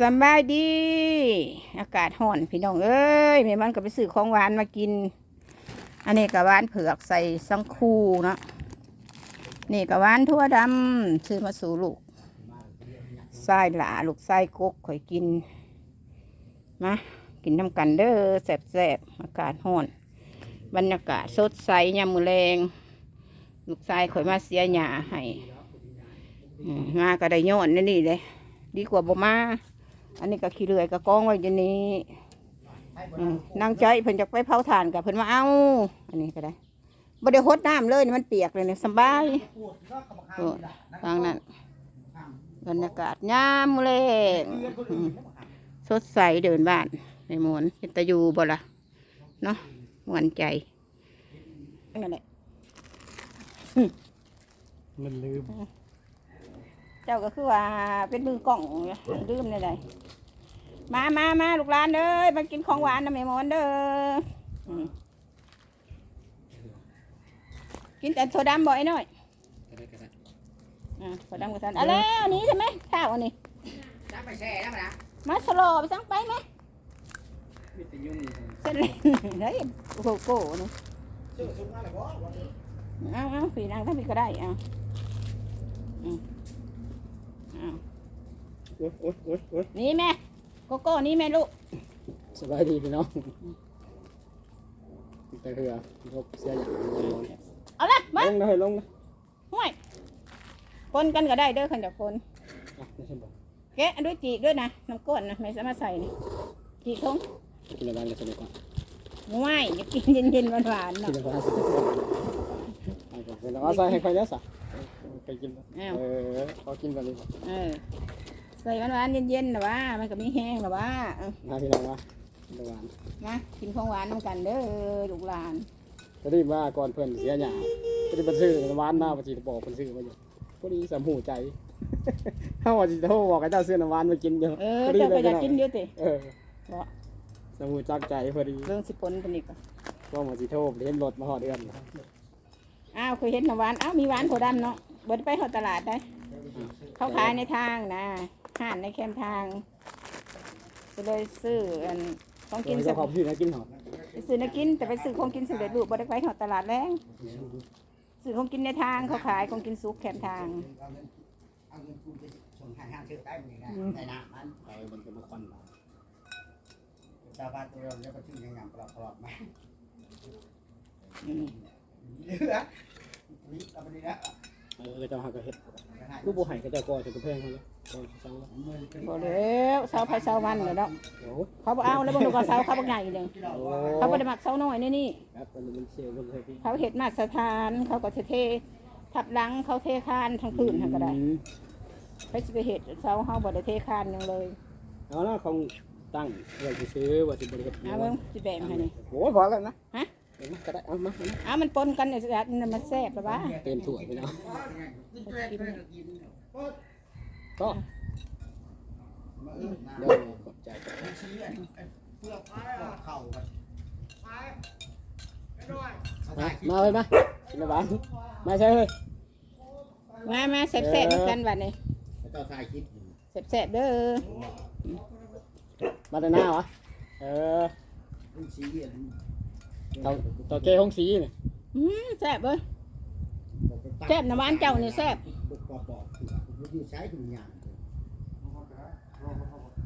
สบายดี อากาศร้อนพี่น้องเอ้ยแม่มันก็ไปซื้อของหวานมากิน อันนี้ก็หวานเผือกใส่สังคูเนาะนี่ก็หวานทั่วดำซื้อมาสู่ลูกไส้หลาลูกไส้กกข่อยกินมากินน้ำกันเด้อแสบๆอากาศร้อนบรรยากาศสดใสยามมือแรงลูกชายข่อยมาเสียหยาให้มาก็ได้ย้อนนี่นี่เลยดีกว่าบ่มา อันนี้ก็ขี้เลื่อยก็กองไว้อยู่นี่อืมนางใจเพิ่นจะไปเผาถ่านกับเพิ่นมาเอา อันนี้ก็ได้บ่ได้หดน้ำเลยนี่มันเปียกเลยเนี่ยสำบายโอ้ทางนั้นบรรยากาศยามมื้อแลงอืมสดใสเดินบ้านในหมวนเป็นตะยูบ่ล่ะเนาะหวนใจนั่นแหละมันลืม เจ้าก็คือว่าเป็นมือกล่องเนี่ยลืมเลยได้มามามาลูกหลานเด้อมากินของหวานนะแม่หมอนเด้ออืมกินแต่โซดาบ่อยหน่อยก็ได้ก็ได้อ่าโซดากับสันเอะไรอันนี้ใช่ไหมข้าวอันนี้ Chắc phải xe đó mà đã มาสโลอไปสั่งไปไหมมีแต่ยุ่งเส้นเล่นเฮ้ยโอ้โหโก้นี่ Sửa súng ra là có เอาเอาผีนางถ้ามีก็ได้เอาอืมเอา โอ๊ยโอ๊ยโอ๊ยโอ๊ยนี่แม่โกโก้นี่แม่ลูกสบายดีพี่น้องแต่เรือรบเสียอย่างเอาละมาลงนะเฮ้ยลงนะห่วยปนกันก็ได้เด้อขันจากปนอะไม่ใช่บอกแกะด้วยจีกด้วยนะน้ำก้นนะไม่สามารถใส่นี่จีกทงกินอะไรกันสนุกก่อนง่ายอยากกินเย็นๆหวานๆกิเนาะนอะไรสนุกก่อนเอาใส่ให้ใครเนี่ยสะไปกินเออพอกินกันเลยเออ ใส่หวานๆเย็นๆนะว่ามันก็ไม่แห้งนะว่าเออมาพี่น้องวะระหว่างมากินของหวานน้ำกันเด้อลูกหลานจะรีบว่าก่อนเพื่อนเสียหยาจะได้บันซื้อหวานมาปฏิบอกบันซื้อมาอยู่พอดีสามหูใจถ้าว่าจะโทรบอกให้เจ้าซื้อน้ำหวานมากินเยอะเออเจ้าก็อยากกินเยอะติเออเพราะสมุจักใจพอดีเรื่องสิปนเป็นอีกอะก็มาสิโทษเห็นรถมาหอดเดือนอ้าวเคยเห็นน้ำหวานอ้าวมีหวานโพดำเนาะเบิดไปเขาตลาดได้เขาขายในทางนะ ห้านในแคมทางก็เลยซื้ออันของกินเจ้าสำของพี่นะกินหอมไปซื้อนะกิน แต่ไปซื้อของกินสำเร็จรูปบ่ได้ไปหอดตลาดแรงซื้อของกินในทางเขาขายของกินซุกแคมทาง Ăn lên cung cái súng hai hai chữ cái mình này Ừ. này nè anh ไปมันจะมาควัน ta ba tôi rồi nó có chữ nhàng nhàng lọt lọt mà อืม nữa đi ta đi đó เออ เจ้าหากระเฮ็ด cái hai คือบัวไห่ก็จะก่อจะกระเพงเขาเลยก่อจะสั่งแล้ว mười cái บ่แล้วเสาไฟเสามันเลยเนาะโอ้เขาบ่เอาแล้วบ่ดูก็เสาเขาบ่ใหญ่เลยโหเขาบ่ได้มักเสาน้อยนี่นี่ครับมันมันเชี่ยวลงเลยพี่เขาเฮ็ดมาตรฐานเขาก็เททับหลังเขาเทคานทั้งพื้นทั้งก็ได้อืมเขาสิไปเฮ็ดเสาเฮาบ่ได้เทคานหยังเลยเอาละของตั้งไว้สิซื้อว่าสิบริเฮ็ดเอาเบิ่งสิแบ่งให้นี่โอ้ยพอแล้วนะฮะ เดี๋ยวมาก็ได้เอามาเอามาเอามันปนกันเนี่ยสิอันมันแซ่บปะวะเต็มถั่วไปเนาะ cái này ก็ mà ừ เดี๋ยวขอบใจ chí này lọt khẩu rồi มามาเลยมากินน้ำหวานมาใช่เลยมามาแซ่บๆเหมือนกันบัดนี้ tao sai chít แซ่บๆเด้อมาแต่หน้าวะเออ không chí điện เต่าเต่าเกห้องสีเนี่ยอืมแซ่บเว้ย แซ่บน้ำหวานเจ้านี่แซ่บ bột bọt bọt nó đi trái cùng nhà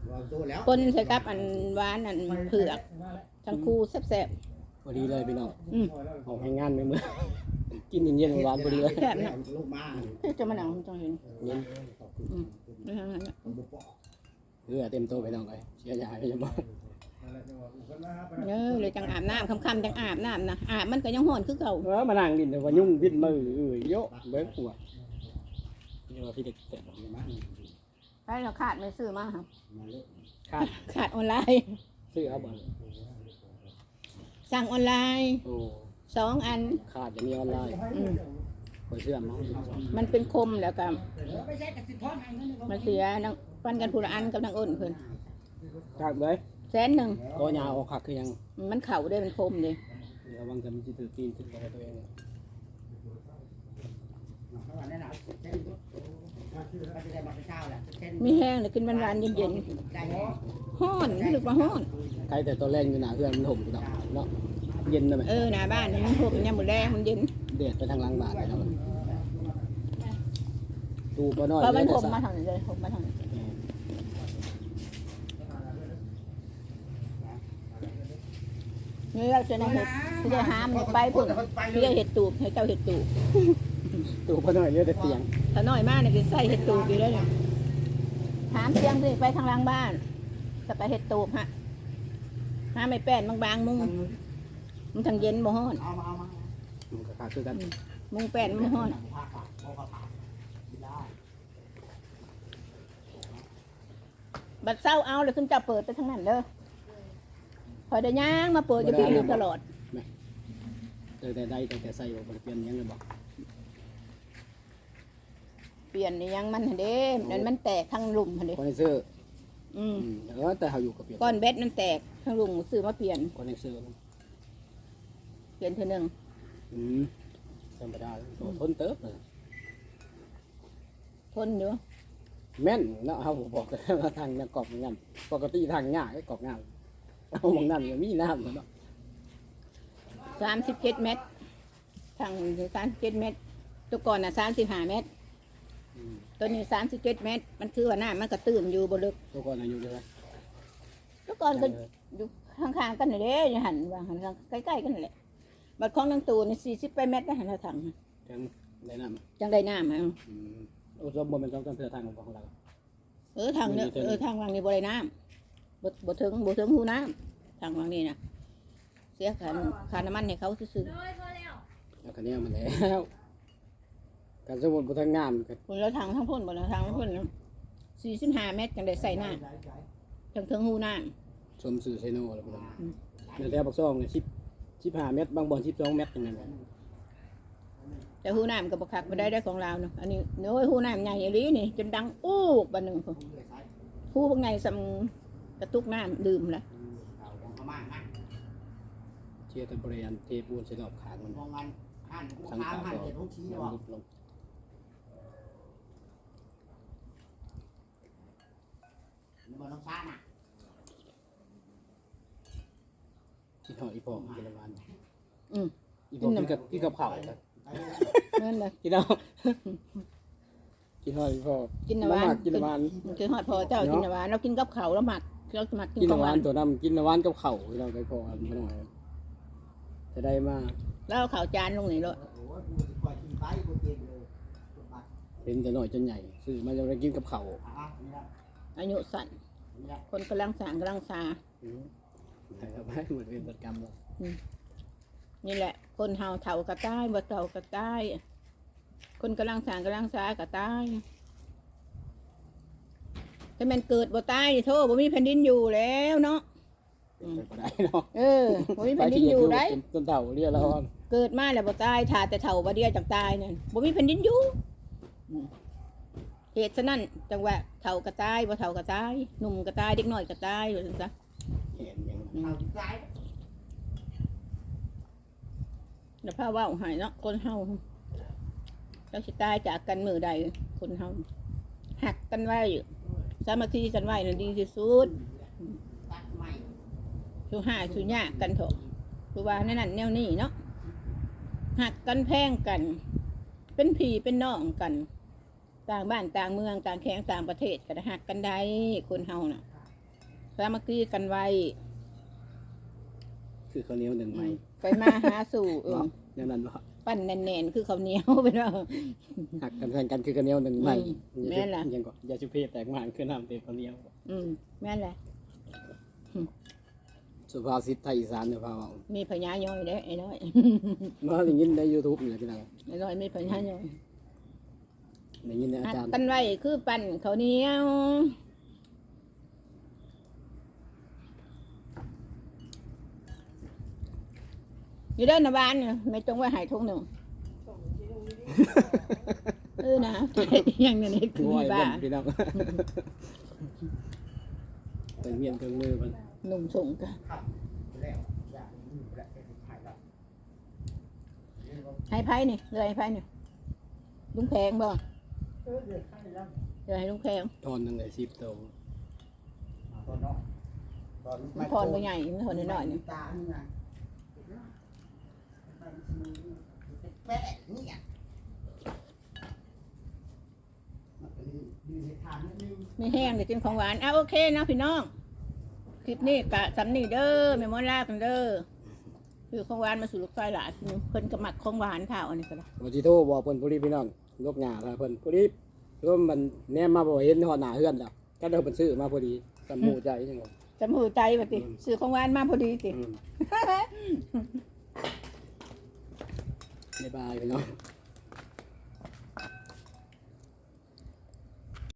rồi tôi léo ปนใส่กับอันหวานอันเผือกทั้งคู่แซ่บพอดีเลยพี่น้องๆอืมออกให้งานไปเมื่อกินเย็นๆหวานพอดีเลยแซ่บนะ lúc ma จะมาหนังจังเห็นเย็นไม่ทำนั้นน่ะ bột bọt เรือเต็มโตะไปน้องเลยเสียยาไปยังบ่ เออเลยจังอาบน้ำค่ำๆจังอาบน้ำนะอาบมันก็ยังห่อนคือเก่าเออมานั่งดินแต่ว่ายุ่งบิดมือเอ้ยโยะเบิกหัวนี่ว่าพี่เด็กเตะไปเราขาดไม่ซื้อมาครับขาดขาดออนไลน์ซื้อเอาบ่สั่งออนไลน์โอ้สองอันขาดจะมีออนไลน์อืมคอยเชื่อมเนาะมันเป็นคมแล้วก็มันเสียนังปันกันผู้ละอันกับนางอ้นเพิ่นขาดเลย แสนหนึ่งก็ยาวออกขักคือยังมันเข่าได้มันคมเลยระวังกันจิตตีนติดตัวตัวเอง các bạn đây nào ก็จะได้มาเป็นเช้าแหละเช่นมีแห้งเลยกินหวานๆเย็นได้แล้วๆห้อนรู้สึกว่าห้อนใครแต่ตัวแรงอยู่หน้าเพื่อนมันห่มอยู่ดอกเนาะเย็นนะแม่เออหน้าบ้านนี่มันพวกเนี่ยหมดแรงมันเย็นเด็ดไปทางหลังบ้านเลยเนาะตูบ่น้อยเพราะมันเลยผมแต่มาสะทางนี้เลยผมมาทางนี้ นี่เราจะนะเห็ดที่จะหามันไปพุ่นที่จะเห็ดตูบให้เจ้าเห็ดตูบตูบ่น้อยเลยแต่เตียงถ้าน้อยมากเนี่ยคือใส่เห็ดตูบอยู่แล้วเนี่ยถามเสียงสิไปทางหล่างบ้านจะไปเห็ดตูบฮะหาไม่แป้นบางๆมุงมันทางเย็นบ่ฮ้อนเอามาเอามามันก็ขาดคือกันมุงแป้นมันบ่ฮ้อนผ้าปากโอ้ผ้าปากได้บัดเศร้าเอาเลยขึ้นจะเปิดไปทางนั้นเด้อ พอยได้ย่างมาเปิดอยู่พี่อยู่ตลอดแต่แต่ได้แต่แต่ใส่บ่ได้เปลี่ยนหยังเลยบ่เปลี่ยนนี่ยังมันหั่นเด้นั่นมันแตกทางหลุมหั่นเด้คอนเนเซอร์อืมอืมเออแต่เฮาอยู่กับเปลี่ยนก้อนเบ็ดมันแตกทางหลุมซื้อมาเปลี่ยนคอนเนเซอร์เปลี่ยนเท่านึงอืมธรรมดาโอ้ทนเติบเลยทนอยู่แม่นเนาะเฮาบอกแล้วว่าทางเนี่ยกรอบงานปกติทางยากไอ้กรอบงาน เอามองนั่นก็มีน้ำเนาะสามสิบเจ็ดเมตรทางสามสิบเจ็ดเมตรตัวก่อนน่ะสามสิบห้าเมตรอืมตัวนี้สามสิบเจ็ดเมตร มันคือว่าน้ำมันก็ตื่นอยู่บนลึกตัวก่อนอายุเท่าไหร่ตัวก่อนก็อยู่ข้างๆกันนี่เด้อยู่หันว่าหันใกล้ๆกันนั่นแหละบัดของนางตูนี่สี่สิบไปเมตรนะหันละถังจังได้น้ำจังได้น้ำอะอืมโอ้สมบูรณ์เป็นสองจำเพื่อทางของเราเออทางเนี่ยเออทางวังนี่บริน้ำ บ่บ่ถึงบ่ถึงหูน้ำทางวังนี่นะเสียค่าค่าน้ำมันให้เขาซื้อแล้วคันนี้มันแล้วการสมบูรณ์บนทางงามกันๆคนละทางทั้งพ่นบ่ละทางทั้งพ่นสี่สิบห้าเมตรกันได้ใส่น้ำถึงถึงหูน้สมสื่อไซโน่แล้วพี่น้องอืมในแถวปักซองเนี่ยสิบสิบห้าเมตรบางบ่อนสิบสองเมตรอย่างนั้นแหละำแต่หูน้ำก็บคักไปได้ได้ของเราเนาะอันนี้เนื้อหูน้ำใหญ่อีหลีนี่จนดังอู้บันหนึ่งพุ่นหูพวกไงสำ กระตุกน้ำดื่มละเอาของพม่านะเชียร์ตะเบรียนเทปูนใส่รอบขางมันมองงานหันลูกทางค้าตาหันก็เจ็ดทุกชี้ยังว่าลุกลงมันต้องซ่าน่ะที่ห่ออีพอมกินละวันอืมอีพอมกินกับกินกับข้าวกันนั่นเลยกินเอากินห่ออีพอกินน้ำหวานมกินละวันมันคือหอดพอเจ้ากินน้ำหวานเรากินกับเขาวแล้วหมัก เราหมักกินกินขอละงหวัวานนตัวน้ำกินละวันกับข้าวเราไปพอไม่ต้องเอาจะได้มาแล้วเอาข่าวจานลงนี่เลยโอ้ยกูคอยกินไปกูเก่งเลยกูปัดเห็นแต่น้อยจนใหญ่ซื้อมาจะไปกินกับข้าวอะนี่ละอายุสั้นนี่ละคนกำลังสร้างกำลังซา อืมให้เอาไปหมดเวรหมดกรรมแล้วนี่แหละ คนเฮาเฒ่ากระต้ายบ่เฒ่ากระต้าย คนกำลังสร้างกำลังซากระต้าย ถ้ามันเกิดบ่ตายนี่โทษบ่มีแผ่นดินอยู่แล้วเนาะ อืม ไปบ่ได้เนาะเออบ่มีแผ่นดินอยู่ได้เป็นต้นเต่าเรียกแล้วว่าเกิดมาแล้วบ่ตายถ้าแต่เฒ่าบ่เดียวจากตายนั่นบ่มีแผ่นดินอยู่อืมเหตุฉะนั้นจังว่าเฒ่ากระตายบ่เฒ่ากระตายหนุ่มกระตายเด็กน้อยกระตายว่าซั่นซะเห็นอย่างอืมเอาซ้ายแล้วพาเว่าใหายเนาะคนเฮาเจ้าสิตายจากกันมือใดคนเฮาหักกันไว้ สามัคคีกันไว้นั่นดีที่สุดตัดใหม่ชูห้าชูยากกันเถอะคือว่านั่นนั่นแนวนี้เนาะหักกันแพงกัน เป็นพี่เป็นน้องกัน ต่างบ้านต่างเมืองต่างแข้งต่างประเทศก็ได้หักกันได้คนเฮาน่ะสามัคคีกันไว้คือข้าวเหนียวหนึ่งไหมไปมาหาสู่เอออย่างนั้นบ่ ปั้นแน่นๆ คือข้าวเหนียวเป็นว่า หักกันแทนกันคือข้าวเหนียวหนึ่งไหมอืมแม่นล่ะ ยังก็ยาชุเพศแตกมานคือน้ำเต็มข้าวเหนียวอืมแม่นแหละ สุภาษิตไทยอีสานเนี่ยพ่อเอามีพญาย่อยเด้ไอ้น้อย มาได้ยินใน YouTube นี่แหละพี่น้องไอ้น้อยมีพญาย่อยได้ยินในอาหักจารย์กันไว้คือปั่นข้าวเหนียว อยู่ด้านหน้าบ้านเนี่ยไม่ต้องไว้ใหายทงหนึ่งเออนะอย่างนั้นนี่คือง่อยบ้าเบิ่นพี่น้องเป็นเมียนเครื่องมือมันหนุ่มส่งกันแล้วอย่างนี้แหละเป็นถ่ายแล้วให้ไพ่นี่เลยให้ไพ่นี่ลุงแพงบ่เเดือดให้แล้วเดี๋ยวให้ลุงแพงทอนหนึงได้10โตวตอนน้อยตอนมันพรก็ใหญ่มันพรน้อยๆนี่ ตานี่นะ แปะเนี่ยมันก็ยืนยืนในทางนิดนึงไม่แห้งเดี๋ยวกินของหวานอะโอเคเนาะพี่น้อง คลิปนี้กะสำนีเด้อแม่มอนลากันเด้อคือของหวานมาสู่ลูกชายหลานเพิ่นก็มักของหวานเท่าอันนี้ก็ได้ว่าสิโทรบอกเพิ่นผู้นี้พี่น้องยกหญ้าถ้าเพิ่นผู้นี้ร่วมมันแนมมาบ่เห็นฮอดหน้าเฮือนแล้วก็เดินเพิ่นซื้อมาพอดีสำหูใจจังว่าจำหูใจว่าติซื้อของหวานมาพอดีติ อืม Diba? May bahagi lang.